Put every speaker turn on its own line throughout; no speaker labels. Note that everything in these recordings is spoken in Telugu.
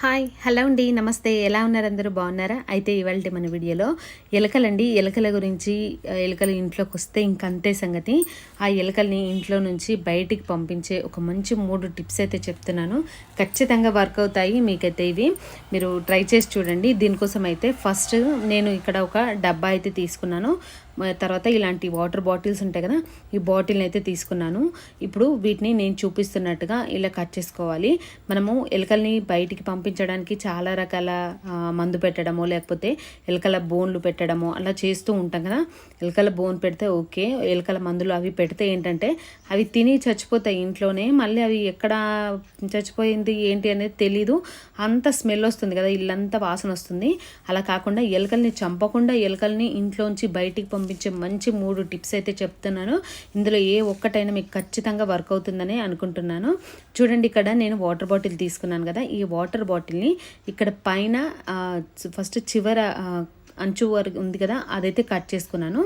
హాయ్ హలో అండి నమస్తే. ఎలా ఉన్నారు అందరూ? బాగున్నారా? అయితే ఇవాళ మన వీడియోలో ఎలకలండి. ఎలకల గురించి ఎలకలు ఇంట్లోకి వస్తే ఇంకంతే సంగతి. ఆ ఎలకల్ని ఇంట్లో నుంచి బయటికి పంపించే ఒక మంచి మూడు టిప్స్ అయితే చెప్తున్నాను. ఖచ్చితంగా వర్క్ అవుతాయి మీకైతే ఇవి. మీరు ట్రై చేసి చూడండి. దీనికోసం అయితే ఫస్ట్ నేను ఇక్కడ ఒక డబ్బా అయితే తీసుకున్నాను. తర్వాత ఇలాంటి వాటర్ బాటిల్స్ ఉంటాయి కదా ఈ బాటిల్ని అయితే తీసుకున్నాను. ఇప్పుడు వీటిని నేను చూపిస్తున్నట్టుగా ఇలా కట్ చేసుకోవాలి. మనము ఎలకల్ని బయటికి పంపించడానికి చాలా రకాల మందు పెట్టడమో లేకపోతే ఎలకల బోన్లు పెట్టడము అలా చేస్తూ ఉంటాం కదా. ఎలకల బోన్ పెడితే ఓకే ఎలకల మందులు అవి పెడితే ఏంటంటే అవి తిని చచ్చిపోతాయి ఇంట్లోనే. మళ్ళీ అవి ఎక్కడ చచ్చిపోయింది ఏంటి అనేది తెలీదు. అంత స్మెల్ వస్తుంది కదా ఇల్లంతా వాసన వస్తుంది. అలా కాకుండా ఎలకల్ని చంపకుండా ఎలకల్ని ఇంట్లోంచి బయటికి పంపించే మంచి మూడు టిప్స్ అయితే చెప్తున్నాను. ఇందులో ఏ ఒక్కటైనా మీకు ఖచ్చితంగా వర్క్ అవుతుందని అనుకుంటున్నాను. చూడండి ఇక్కడ నేను వాటర్ బాటిల్ తీసుకున్నాను కదా. ఈ వాటర్ బాటిల్ని ఇక్కడ పైన ఫస్ట్ చివర అంచు వరకు ఉంది కదా అదైతే కట్ చేసుకున్నాను.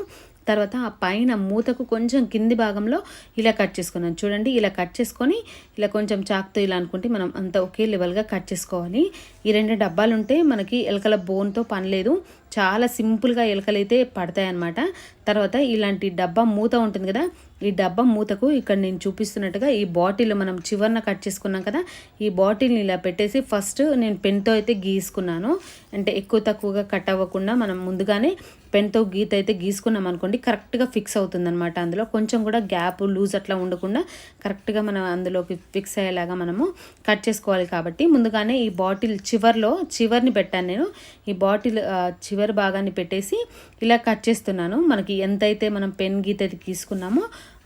తర్వాత ఆ పైన మూతకు కొంచెం కింది భాగంలో ఇలా కట్ చేసుకున్నాను. చూడండి ఇలా కట్ చేసుకొని ఇలా కొంచెం చాక్తో ఇలా అనుకుంటే మనం అంత ఒకే లెవెల్గా కట్ చేసుకోవాలి. ఈ రెండు డబ్బాలు ఉంటే మనకి ఎలకల బోన్తో పని లేదు. చాలా సింపుల్గా ఎలకలైతే పడతాయి అన్నమాట తర్వాత ఇలాంటి డబ్బా మూత ఉంటుంది కదా ఈ డబ్బా మూతకు ఇక్కడ నేను చూపిస్తున్నట్టుగా ఈ బాటిల్ మనం చివరిన కట్ చేసుకున్నాం కదా ఈ బాటిల్ని ఇలా పెట్టేసి ఫస్ట్ నేను పెన్తో అయితే గీసుకున్నాను. అంటే ఎక్కువ తక్కువగా కట్ అవ్వకుండా మనం ముందుగానే పెన్తో గీత అయితే గీసుకున్నాం అనుకోండి కరెక్ట్గా ఫిక్స్ అవుతుంది అనమాట అందులో. కొంచెం కూడా గ్యాప్ లూజ్ అట్లా ఉండకుండా కరెక్ట్గా మనం అందులోకి ఫిక్స్ అయ్యేలాగా మనము కట్ చేసుకోవాలి కాబట్టి ముందుగానే ఈ బాటిల్ చివర్లో చివర్ని పెట్టాను నేను. ఈ బాటిల్ చివరి భాగాన్ని పెట్టేసి ఇలా కట్ చేస్తున్నాను. మనకి ఎంతైతే మనం పెన్ గీత అయితే గీసుకున్నామో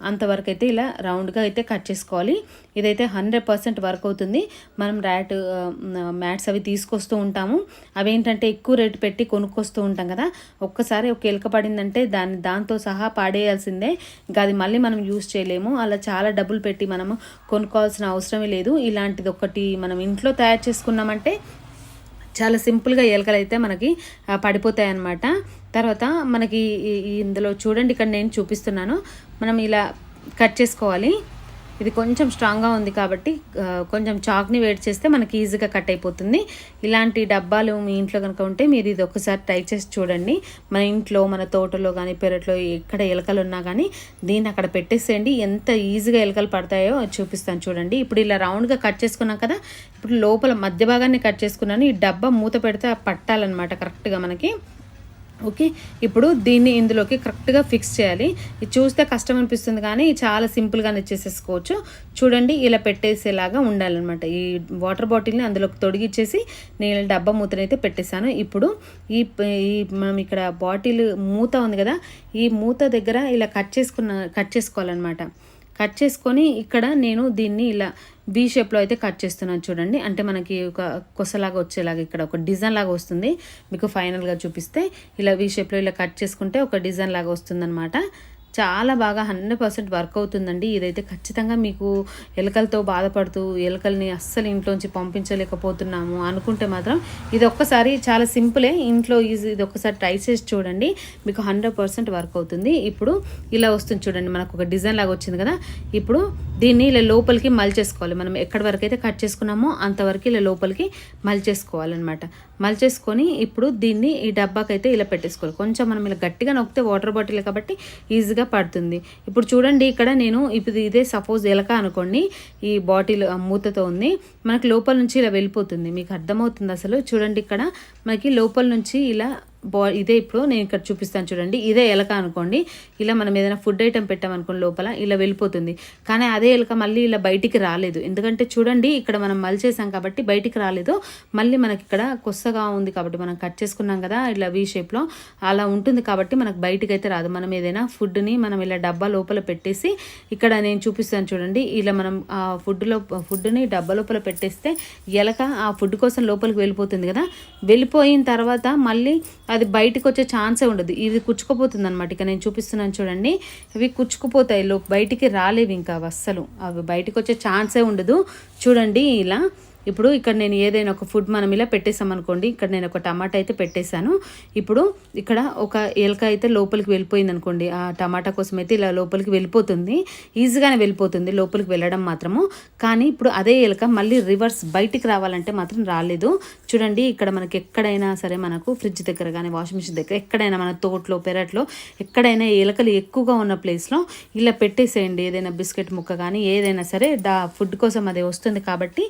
అంతవరకు అయితే ఇలా రౌండ్గా అయితే కట్ చేసుకోవాలి. ఇదైతే హండ్రెడ్ పర్సెంట్ వర్క్ అవుతుంది. మనం ర్యాట్ మ్యాట్స్ అవి తీసుకొస్తూ ఉంటాము. అవేంటంటే ఎక్కువ రేటు పెట్టి కొనుక్కొస్తూ ఉంటాం కదా. ఒక్కసారి ఒక ఎలుక పడిందంటే దాన్ని దాంతో సహా పాడేయాల్సిందే. ఇంకా అది మళ్ళీ మనం యూజ్ చేయలేము. అలా చాలా డబ్బులు పెట్టి మనము కొనుక్కోవాల్సిన అవసరమే లేదు. ఇలాంటిది ఒకటి మనం ఇంట్లో తయారు చేసుకున్నామంటే చాలా సింపుల్గా ఎలకలు అయితే మనకి పడిపోతాయి అన్నమాట తర్వాత మనకి ఇందులో చూడండి ఇక్కడ నేను చూపిస్తున్నాను. మనం ఇలా కట్ చేసుకోవాలి. ఇది కొంచెం స్ట్రాంగ్గా ఉంది కాబట్టి కొంచెం చాక్ని వేడి చేస్తే మనకి ఈజీగా కట్ అయిపోతుంది. ఇలాంటి డబ్బాలు మీ ఇంట్లో కనుక ఉంటే మీరు ఇది ఒకసారి ట్రై చేసి చూడండి. మన ఇంట్లో మన తోటలో కానీ పెరట్లో ఎక్కడ ఎలకలు ఉన్నా కానీ దీన్ని అక్కడ పెట్టేసేయండి. ఎంత ఈజీగా ఎలకలు పడతాయో చూపిస్తాను చూడండి. ఇప్పుడు ఇలా రౌండ్గా కట్ చేసుకున్నాం కదా ఇప్పుడు లోపల మధ్య భాగాన్ని కట్ చేసుకున్నాను. ఈ డబ్బా మూత పెడితే పట్టాలన్నమాట కరెక్ట్గా మనకి. ఓకే? ఇప్పుడు దీన్ని ఇందులోకి కరెక్ట్గా ఫిక్స్ చేయాలి. ఇది చూస్తే కష్టం అనిపిస్తుంది కానీ చాలా సింపుల్గానే చేసేసుకోవచ్చు. చూడండి ఇలా పెట్టేసేలాగా ఉండాలన్నమాట. ఈ వాటర్ బాటిల్ని అందులోకి తొడిగిచ్చేసి నేను డబ్బా మూతనైతే పెట్టేశాను. ఇప్పుడు ఈ ఈ మనం ఇక్కడ బాటిల్ మూత ఉంది కదా ఈ మూత దగ్గర ఇలా కట్ చేసుకున్న కట్ చేసుకోవాలన్నమాట. కట్ చేసుకొని ఇక్కడ నేను దీన్ని ఇలా బీ షేప్లో అయితే కట్ చేస్తున్నాను చూడండి. అంటే మనకి ఒక కొసలాగా వచ్చేలాగా ఇక్కడ ఒక డిజైన్ లాగా వస్తుంది. మీకు ఫైనల్గా చూపిస్తే ఇలా బీ షేప్లో ఇలా కట్ చేసుకుంటే ఒక డిజైన్ లాగా వస్తుందన్నమాట. చాలా బాగా హండ్రెడ్ పర్సెంట్ వర్క్ అవుతుందండి. ఇదైతే ఖచ్చితంగా మీకు ఎలుకలతో బాధపడుతూ ఎలుకల్ని అస్సలు ఇంట్లోంచి పంపించలేకపోతున్నాము అనుకుంటే మాత్రం ఇది ఒక్కసారి చాలా సింపులే. ఇంట్లో ఈజీ ఇది ఒక్కసారి ట్రై చేసి చూడండి. మీకు హండ్రెడ్ పర్సెంట్ వర్క్ అవుతుంది. ఇప్పుడు ఇలా వస్తుంది చూడండి. మనకు ఒక డిజైన్ లాగా వచ్చింది కదా. ఇప్పుడు దీన్ని ఇలా లోపలికి మలిచేసుకోవాలి. మనం ఎక్కడి వరకు అయితే కట్ చేసుకున్నామో అంతవరకు ఇలా లోపలికి మలిచేసుకోవాలన్నమాట. మలిచేసుకొని ఇప్పుడు దీన్ని ఈ డబ్బాకైతే ఇలా పెట్టేసుకోవాలి. కొంచెం మనం ఇలా గట్టిగా నొక్కితే వాటర్ బాటిల్ కాబట్టి ఈజీగా పడుతుంది. ఇప్పుడు చూడండి ఇక్కడ నేను ఇప్పుడు ఇదే సపోజ్ ఎలక అనుకోండి ఈ బాటిల్ ఆ మూతతో ఉంది. మనకి లోపల నుంచి ఇలా వెళ్ళిపోతుంది. మీకు అర్థమవుతుంది అసలు? చూడండి ఇక్కడ మనకి లోపల నుంచి ఇలా బా ఇదే ఇప్పుడు నేను ఇక్కడ చూపిస్తాను చూడండి. ఇదే ఎలక అనుకోండి. ఇలా మనం ఏదైనా ఫుడ్ ఐటెం పెట్టామనుకోండి లోపల ఇలా వెళ్ళిపోతుంది. కానీ అదే ఎలక మళ్ళీ ఇలా బయటికి రాలేదు. ఎందుకంటే చూడండి ఇక్కడ మనం మలిచేసాం కాబట్టి బయటికి రాలేదు. మళ్ళీ మనకి ఇక్కడ కొత్తగా ఉంది కాబట్టి మనం కట్ చేసుకున్నాం కదా ఇలా వీ షేప్లో అలా ఉంటుంది కాబట్టి మనకు బయటికి అయితే రాదు. మనం ఏదైనా ఫుడ్ని మనం ఇలా డబ్బా లోపల పెట్టేసి ఇక్కడ నేను చూపిస్తాను చూడండి. ఇలా మనం ఆ ఫుడ్లో ఫుడ్ని డబ్బా లోపల పెట్టేస్తే ఎలక ఆ ఫుడ్ కోసం లోపలికి వెళ్ళిపోతుంది కదా. వెళ్ళిపోయిన తర్వాత మళ్ళీ అది బయటకు వచ్చే ఛాన్సే ఉండదు. ఇది కుచ్చుకుపోతుంది అనమాట ఇక నేను చూపిస్తున్నాను చూడండి. అవి కుచ్చుకుపోతాయి. లో బయటికి రాలేవు ఇంకా అవి అస్సలు. అవి బయటకు వచ్చే ఛాన్సే ఉండదు. చూడండి ఇలా. ఇప్పుడు ఇక్కడ నేను ఏదైనా ఒక ఫుడ్ మనం ఇలా పెట్టేసామనుకోండి ఇక్కడ నేను ఒక టమాటా అయితే పెట్టేశాను. ఇప్పుడు ఇక్కడ ఒక ఎలక అయితే లోపలికి వెళ్ళిపోయింది అనుకోండి ఆ టమాటా కోసం అయితే ఇలా లోపలికి వెళ్ళిపోతుంది. ఈజీగానే వెళ్ళిపోతుంది లోపలికి వెళ్ళడం మాత్రము. కానీ ఇప్పుడు అదే ఎలక మళ్ళీ రివర్స్ బయటికి రావాలంటే మాత్రం రాలేదు. చూడండి ఇక్కడ మనకి ఎక్కడైనా సరే మనకు ఫ్రిడ్జ్ దగ్గర కానీ వాషింగ్ మిషన్ దగ్గర ఎక్కడైనా మన తోటలో పెరట్లో ఎక్కడైనా ఎలకలు ఎక్కువగా ఉన్న ప్లేస్లో ఇలా పెట్టేసేయండి. ఏదైనా బిస్కెట్ ముక్క కానీ ఏదైనా సరే దా ఫుడ్ కోసం అది వస్తుంది కాబట్టి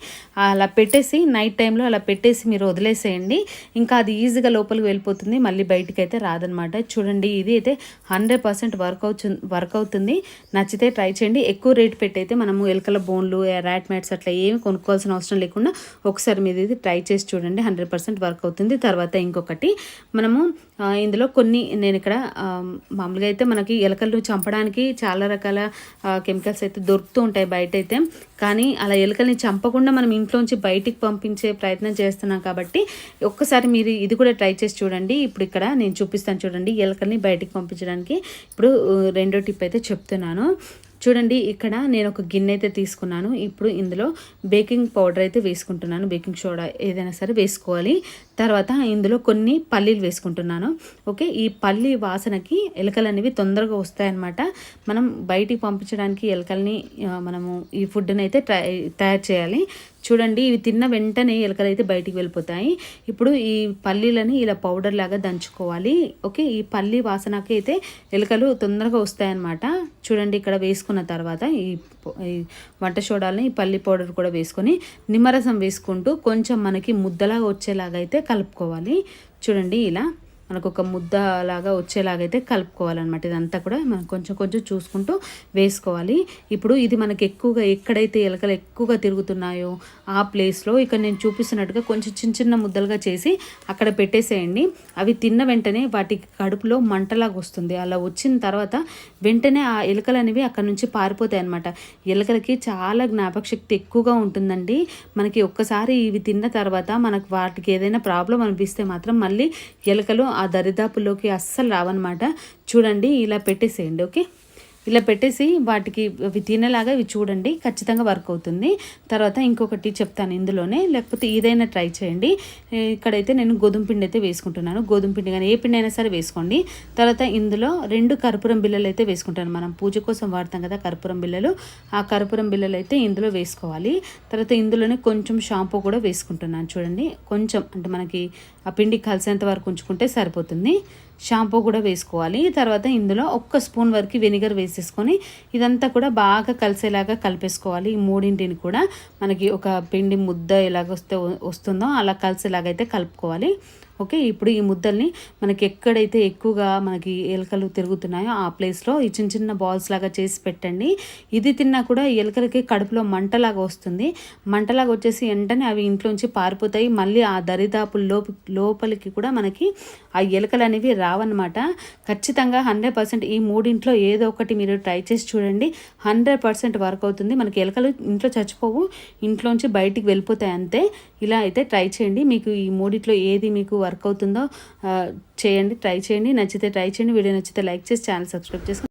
అలా పెట్టేసి నైట్ టైంలో అలా పెట్టేసి మీరు వదిలేసేయండి. ఇంకా అది ఈజీగా లోపలికి వెళ్ళిపోతుంది. మళ్ళీ బయటికి అయితే రాదనమాట. చూడండి ఇది అయితే హండ్రెడ్ పర్సెంట్ వర్క్ అవుతుంది వర్క్ అవుతుంది. నచ్చితే ట్రై చేయండి. ఎక్కువ రేట్ పెట్టి అయితే మనము ఎలకల బోన్లు ర్యాట్ మ్యాట్స్ అట్లా ఏమి కొనుక్కోవాల్సిన అవసరం లేకుండా ఒకసారి మీరు ఇది ట్రై చేసి చూడండి. హండ్రెడ్ పర్సెంట్ వర్క్ అవుతుంది. తర్వాత ఇంకొకటి మనము ఇందులో కొన్ని నేను ఇక్కడ మామూలుగా అయితే మనకి ఎలకలు చంపడానికి చాలా రకాల కెమికల్స్ అయితే దొరుకుతూ ఉంటాయి బయట అయితే కానీ అలా ఎలుకల్ని చంపకుండా మనం ఇంట్లోంచి బయటికి పంపించే ప్రయత్నం చేస్తున్నాం కాబట్టి ఒక్కసారి మీరు ఇది కూడా ట్రై చేసి చూడండి. ఇప్పుడు ఇక్కడ నేను చూపిస్తాను చూడండి ఎలకల్ని బయటికి పంపించడానికి. ఇప్పుడు రెండో టిప్ అయితే చెప్తున్నాను. చూడండి ఇక్కడ నేను ఒక గిన్నె అయితే తీసుకున్నాను. ఇప్పుడు ఇందులో బేకింగ్ పౌడర్ అయితే వేసుకుంటున్నాను. బేకింగ్ సోడా ఏదైనా సరే వేసుకోవాలి. తర్వాత ఇందులో కొన్ని పల్లీలు వేసుకుంటున్నాను. ఓకే ఈ పల్లి వాసనకి ఎలకలు అనేవి తొందరగా వస్తాయన్నమాట. మనం బయటికి పంపించడానికి ఎలకల్ని మనము ఈ ఫుడ్ని అయితే ట్రై తయారు చేయాలి. చూడండి ఇవి తిన్న వెంటనే ఎలకలు అయితే బయటికి వెళ్ళిపోతాయి. ఇప్పుడు ఈ పల్లీలని ఇలా పౌడర్ లాగా దంచుకోవాలి. ఓకే ఈ పల్లీ వాసనకి అయితే ఎలకలు తొందరగా వస్తాయన్నమాట. చూడండి ఇక్కడ వేసుకున్న తర్వాత ఈ ఈ వంట సోడాలని ఈ పల్లి పౌడర్ కూడా వేసుకొని నిమ్మరసం వేసుకుంటూ కొంచెం మనకి ముద్దలాగా వచ్చేలాగా అయితే కలుపుకోవాలి. చూడండి ఇలా మనకు ఒక ముద్ద లాగా వచ్చేలాగైతే కలుపుకోవాలన్నమాట. ఇదంతా కూడా మనం కొంచెం కొంచెం చూసుకుంటూ వేసుకోవాలి. ఇప్పుడు ఇది మనకి ఎక్కువగా ఎక్కడైతే ఎలకలు ఎక్కువగా తిరుగుతున్నాయో ఆ ప్లేస్లో ఇక్కడ నేను చూపిస్తున్నట్టుగా కొంచెం చిన్న చిన్న ముద్దలుగా చేసి అక్కడ పెట్టేసేయండి. అవి తిన్న వెంటనే వాటికి కడుపులో మంటలాగా వస్తుంది. అలా వచ్చిన తర్వాత వెంటనే ఆ ఎలుకలు అనేవి అక్కడ నుంచి పారిపోతాయి అనమాట ఎలుకలకి చాలా జ్ఞాపక శక్తి ఎక్కువగా ఉంటుందండి. మనకి ఒక్కసారి ఇవి తిన్న తర్వాత మనకు వాటికి ఏదైనా ప్రాబ్లం అనిపిస్తే మాత్రం మళ్ళీ ఎలుకలు ఆ దరిదాపులోకి అస్సలు రావన్నమాట. చూడండి ఇలా పెట్టేసేయండి ఓకే? ఇలా పెట్టేసి వాటికి అవి తినేలాగా ఇవి చూడండి ఖచ్చితంగా వర్క్ అవుతుంది. తర్వాత ఇంకొకటి చెప్తాను ఇందులోనే. లేకపోతే ఏదైనా ట్రై చేయండి. ఇక్కడైతే నేను గోధుమ పిండి అయితే వేసుకుంటున్నాను. గోధుమ పిండి కానీ ఏ పిండి అయినా సరే వేసుకోండి. తర్వాత ఇందులో రెండు కర్పూరం బిళ్ళలు అయితే వేసుకుంటాను. మనం పూజ కోసం వాడతాం కదా కర్పూరం బిళ్ళలు. ఆ కర్పూరం బిళ్ళలు అయితే ఇందులో వేసుకోవాలి. తర్వాత ఇందులోనే కొంచెం షాంపూ కూడా వేసుకుంటున్నాను. చూడండి కొంచెం అంటే మనకి ఆ పిండి కలిసేంత వరకు ఉంచుకుంటే సరిపోతుంది. షాంపూ కూడా వేసుకోవాలి. తర్వాత ఇందులో ఒక్క స్పూన్ వరకు వెనిగర్ వేసేసుకొని ఇదంతా కూడా బాగా కలిసేలాగా కలిపేసుకోవాలి. ఈ మూడింటిని కూడా మనకి ఒక పిండి ముద్ద ఎలాగ వస్తే వస్తుందో అలా కలిసేలాగైతే కలుపుకోవాలి. ఓకే ఇప్పుడు ఈ ముద్దల్ని మనకి ఎక్కడైతే ఎక్కువగా మనకి ఎలుకలు తిరుగుతున్నాయో ఆ ప్లేస్లో ఈ చిన్న చిన్న బాల్స్ లాగా చేసి పెట్టండి. ఇది తిన్నా కూడా ఈ ఎలుకలకి కడుపులో మంటలాగా వస్తుంది. మంటలాగా వచ్చేసి వెంటనే అవి ఇంట్లోంచి పారిపోతాయి. మళ్ళీ ఆ దరిదాపు లోపు లోపలికి కూడా మనకి ఆ ఎలకలు అనేవి రావన్నమాట. ఖచ్చితంగా హండ్రెడ్ పర్సెంట్ ఈ మూడింట్లో ఏదో ఒకటి మీరు ట్రై చేసి చూడండి. హండ్రెడ్ పర్సెంట్ వర్క్ అవుతుంది. మనకి ఎలుకలు ఇంట్లో చచ్చిపోవు. ఇంట్లోంచి బయటికి వెళ్ళిపోతాయి అంతే. ఇలా అయితే ట్రై చేయండి. మీకు ఈ మూడిట్లో ఏది మీకు వర్క్ అవుతుందో చేయండి ట్రై చేయండి. నచ్చితే ట్రై చేయండి. వీడియో నచ్చితే లైక్ చేసి ఛానల్ సబ్స్క్రైబ్ చేసుకోండి.